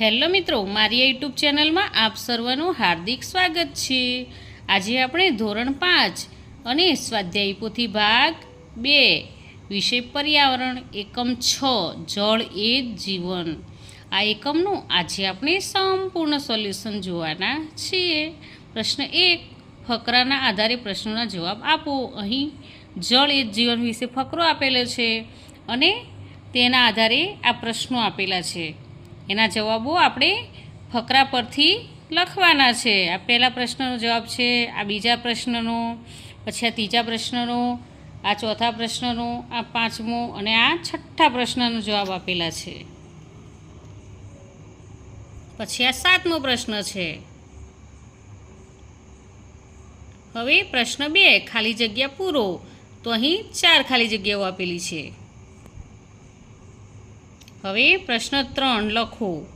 Hello મિત્રો, મારી YouTube ચેનલમાં આપ સર્વનું હાર્દિક સ્વાગત છે. આજે આપણે ધોરણ પાંચ અને સ્વાધ્યાય પોથી ભાગ બે, વિષય પર્યાવરણ, એકમ છ, જળ એ જીવન. આ એકમનું આજે આપણે સંપૂર્ણ સોલ્યુશન જોવાના છીએ. પ્રશ્ન એક, ફકરાના આધારે પ્રશ્નોના જવાબ આપો. અહીં જળ એ જીવન વિશે ફકરો આપેલો છે અને તેના આધારે આ પ્રશ્નો આપેલા છે. એના જવાબો આપણે ફકરા પરથી લખવાના છે. આ પહેલા પ્રશ્નનો જવાબ છે, આ બીજા પ્રશ્નનો, પછી આ ત્રીજા પ્રશ્નનો, આ ચોથા પ્રશ્નનો, આ પાંચમો અને આ છઠ્ઠા પ્રશ્નનો જવાબ આપેલા છે. પછી આ સાતમો પ્રશ્ન છે. હવે પ્રશ્ન બે, ખાલી જગ્યા પૂરો. તો અહીં ચાર ખાલી જગ્યાઓ આપેલી છે. હવે પ્રશ્ન ત્રણ લખો.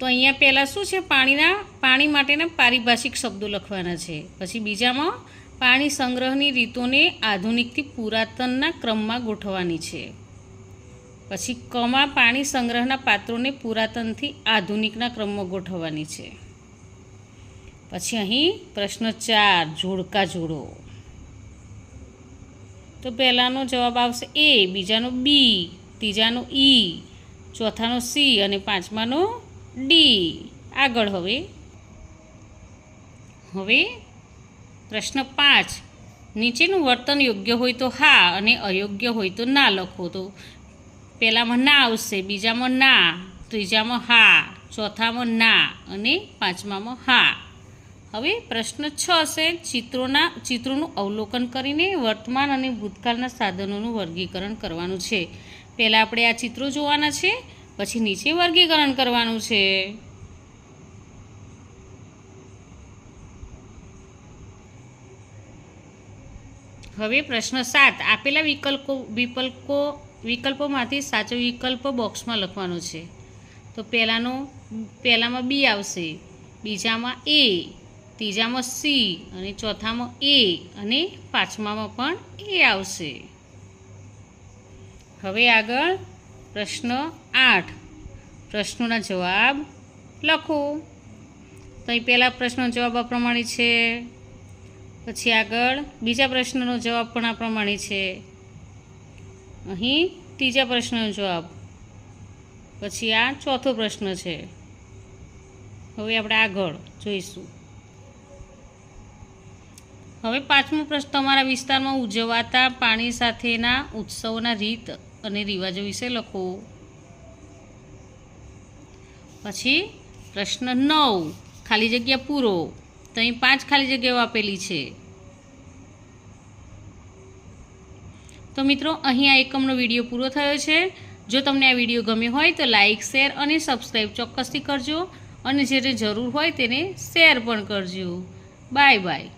તો અહીંયા પહેલાં શું છે? પાણીના, પાણી માટેના પારિભાષિક શબ્દો લખવાના છે. પછી બીજામાં, પાણી સંગ્રહની રીતોને આધુનિકથી પુરાતનના ક્રમમાં ગોઠવવાની છે. પછી કમાં પાણી સંગ્રહના પાત્રોને પુરાતનથી આધુનિકના ક્રમમાં ગોઠવવાની છે. પછી અહીં પ્રશ્ન ચાર, જોડકા જોડો. તો પહેલાંનો જવાબ આવશે એ, બીજાનો બી. ત્રીજાનો ઈ, ચોથાનો સી અને પાંચમાનો ડી. આગળ હવે. હવે પ્રશ્ન પાંચ. નીચેનું વર્તન યોગ્ય હોય તો હા અને અયોગ્ય હોય તો ના લખો તો. પહેલામાં ના આવશે, બીજામાં ના, ત્રીજામાં હા, ચોથામાં ના અને પાંચમામાં હા. હવે પ્રશ્ન છ છે, ચિત્રોના, ચિત્રોનું અવલોકન કરીને વર્તમાન અને ભૂતકાળના સાધનોનું વર્ગીકરણ કરવાનું છે. પહેલાં આપણે આ ચિત્રો જોવાના છે, પછી નીચે વર્ગીકરણ કરવાનું છે. હવે પ્રશ્ન સાત, આપેલા વિકલ્પો વિકલ્પો, વિકલ્પોમાંથી સાચો વિકલ્પ બોક્સમાં લખવાનો છે. તો પહેલાંનો, પહેલાંમાં બી આવશે. બીજામાં એ, ત્રીજામાં સી અને ચોથામાં એ અને પાંચમામાં પણ એ આવશે. હવે આગળ પ્રશ્ન આઠ. પ્રશ્નોના જવાબ લખો. તો અહીં પહેલા પ્રશ્નનો જવાબ આ પ્રમાણે છે. પછી આગળ બીજા પ્રશ્નનો જવાબ પણ આ પ્રમાણે છે. અહીં ત્રીજા પ્રશ્નનો જવાબ. પછી આ ચોથો પ્રશ્ન છે. હવે આપણે આગળ જોઈશું. હવે પાંચમો પ્રશ્ન, તમારા વિસ્તારમાં ઉજવાતા પાણી સાથેના ઉત્સવોના રીત અને રિવાજો વિશે લખો. પછી પ્રશ્ન નવ, ખાલી જગ્યા પૂરો. તો અહીં પાંચ ખાલી જગ્યાઓ આપેલી છે. તો મિત્રો, અહીં આ એકમનો વીડિયો પૂરો થયો છે. જો તમને આ વીડિયો ગમ્યો હોય તો લાઇક શેર અને સબસ્ક્રાઈબ ચોક્કસથી કરજો. અને જેને જરૂર હોય તેને શેર પણ કરજો. Bye bye.